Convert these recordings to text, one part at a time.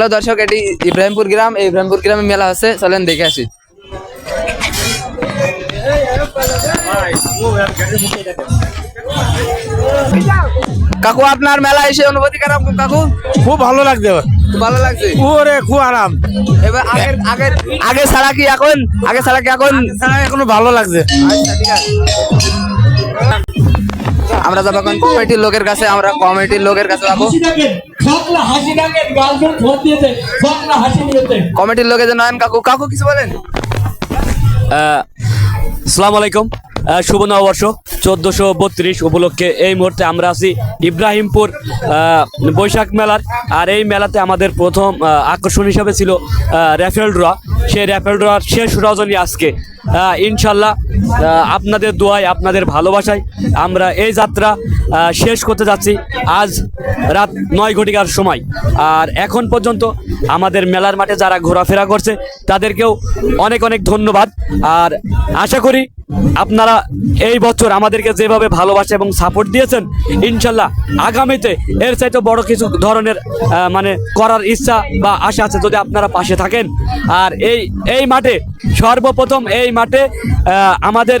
Hello দর্শক এটি ইব্রাহিমপুর গ্রাম। এই ইব্রাহিমপুর গ্রামে মেলা হচ্ছে। চলেন দেখে আসি। কাকু আপনার মেলা এসে অনুভূতি কেমন কাকু? খুব ভালো লাগছে ভালো লাগছে? ওরে খুব আরাম। এবার আগের আগের আগে ছাড়া কি এখন? আগে ছাড়া কি এখন? ছাড়া এখনও ভালো লাগছে। আচ্ছা, ঠিক আছে। আমরা যাব এখন কমিটির লোকের কাছে, আমরা কমিটির লোকের কাছে যাব। কমিটির লোকের যে নয়ন কাকু কাকু কিছু বলেন? সালাম আলাইকুম। শুভ নববর্ষ, চোদ্দোশো বত্রিশ উপলক্ষে এই মুহূর্তে আমরা আছি ইব্রাহিমপুর বৈশাখ মেলার। আর এই মেলাতে আমাদের প্রথম আকর্ষণ হিসাবে ছিল র্যাফেল ড্র। সেই র্যাফেল ড্রর শেষ রজনী আজকে। ইনশাল্লাহ আপনাদের দোয়ায়, আপনাদের ভালোবাসায় আমরা এই যাত্রা শেষ করতে যাচ্ছি। আজ রাত নয় ঘটিকার সময়। আর এখন পর্যন্ত আমাদের মেলার মাঠে যারা ঘোরাফেরা করছে, তাদেরকেও অনেক অনেক ধন্যবাদ। আর আশা করি আপনারা এই বছর আমাদেরকে যেভাবে ভালোবাসা এবং সাপোর্ট দিয়েছেন, ইনশাল্লাহ আগামীতে এর চাইতে বড় কিছু ধরনের মানে করার ইচ্ছা বা আশা আছে যদি আপনারা পাশে থাকেন। আর এই এই মাঠে, সর্বপ্রথম এই মাঠে আমাদের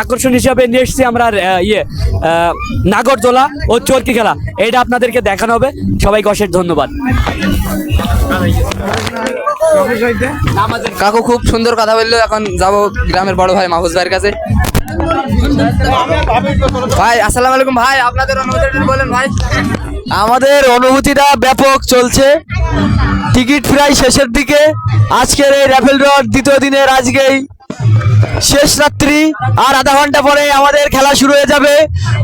আকর্ষণ হিসাবে নিয়ে এসেছি আমরা ইয়ে নাগরদোলা ও চরকি খেলা। এটা আপনাদেরকে দেখানো হবে। সবাইকে অশেষ ধন্যবাদ। কাকু খুব সুন্দর কথা বলল এখন যাব গ্রামের বড় ভাই মাহফুজ ভাইয়ের কাছে। ভাই আসসালাম আলাইকুম ভাই আপনাদের অনুভূতি বলেন ভাই। আমাদের অনুভূতিটা ব্যাপক চলছে। টিকিট প্রায় শেষের দিকে। আজকের এই র্যাফেল রড দ্বিতীয় দিনের আজকেই শেষ রাত্রি আর আধা ঘণ্টা পরে আমাদের খেলা শুরু হয়ে যাবে।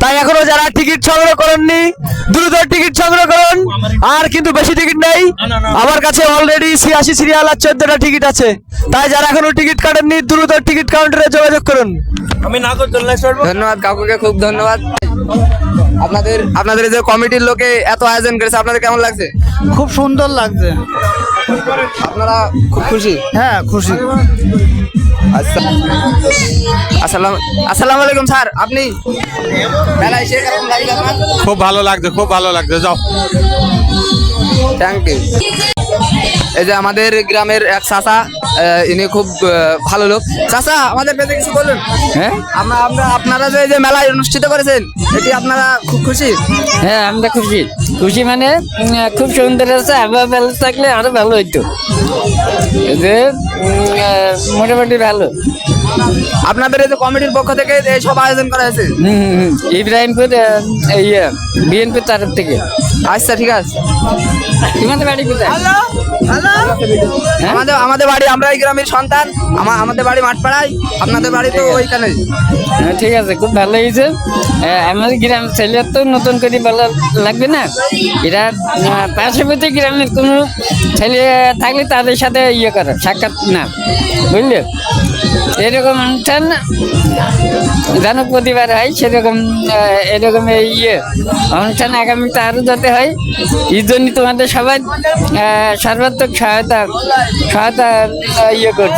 তাই এখনও যারা টিকিট সংগ্রহ করেননি, দ্রুত টিকিট সংগ্রহ করুন। আর কিন্তু বেশি টিকিট নেই। আমার কাছে অলরেডি ছিয়াশি সিরিয়াল আর চোদ্দটা টিকিট আছে। তাই যারা এখনও টিকিট কাটেননি, দ্রুত টিকিট কাউন্টারে যোগাযোগ করুন। ধন্যবাদ কাকুকে খুব ধন্যবাদ। আপনাদের আপনাদের এই যে কমিটির লোকে এত আয়োজন করেছে আপনাদের কেমন লাগছে? খুব সুন্দর লাগছে। আপনারা খুব খুশি? হ্যাঁ খুশি। আচ্ছা। আসসালাম আসসালামু আলাইকুম স্যার আপনি? মেলায় এসে কেমন আপনার? খুব ভালো লাগছে খুব ভালো লাগছে যাও। থ্যাংক ইউ এই যে আমাদের গ্রামের এক চাচা ইনি খুব ভালো লোক। চাচা আমাদের পেতে কিছু বলুন হ্যাঁ? আমরা আপনারা যে এই যে মেলায় অনুষ্ঠিত করেছেন এটি আপনারা খুব খুশি? হ্যাঁ আমরা খুশি। খুশি মানে খুব সুন্দর আছে আবহাওয়া ভালো থাকলে আরও ভালো হইতো। এই যে মোটামুটি ভালো। আপনাদের এই যে কমিটির পক্ষ থেকে এই সব আয়োজন করা হয়েছে? হুম, হুম, হুম। ইব্রাহিমপুর ইয়ে বিএনপির তরফ থেকে। আচ্ছা ঠিক আছে। তোমাদের বাড়ি কোথায়? আমাদের আমাদের বাড়ি আমরা এই গ্রামের সন্তান। আমার আমাদের বাড়ি মাঠপাড়ায় আপনাদের বাড়ি তো ওইখানে। হ্যাঁ, ঠিক আছে খুব ভালো হয়েছে। আমাদের গ্রাম ছেলে তো নতুন করে ভালো লাগবে না? এরা পার্শ্ববর্তী গ্রামের কোনো ছেলে থাকলে তাদের সাথে ইয়ে করে সাক্ষাৎ না বুঝলে? এরকম অনুষ্ঠান যেন প্রতিবার হয়, সেরকম এরকম ইয়ে। অনুষ্ঠান আগামীতে আরও যাতে হয়, এই জন্য তোমাদের সবাই সর্বাত্মক সহায়তা সহায়তা ইয়ে করছে।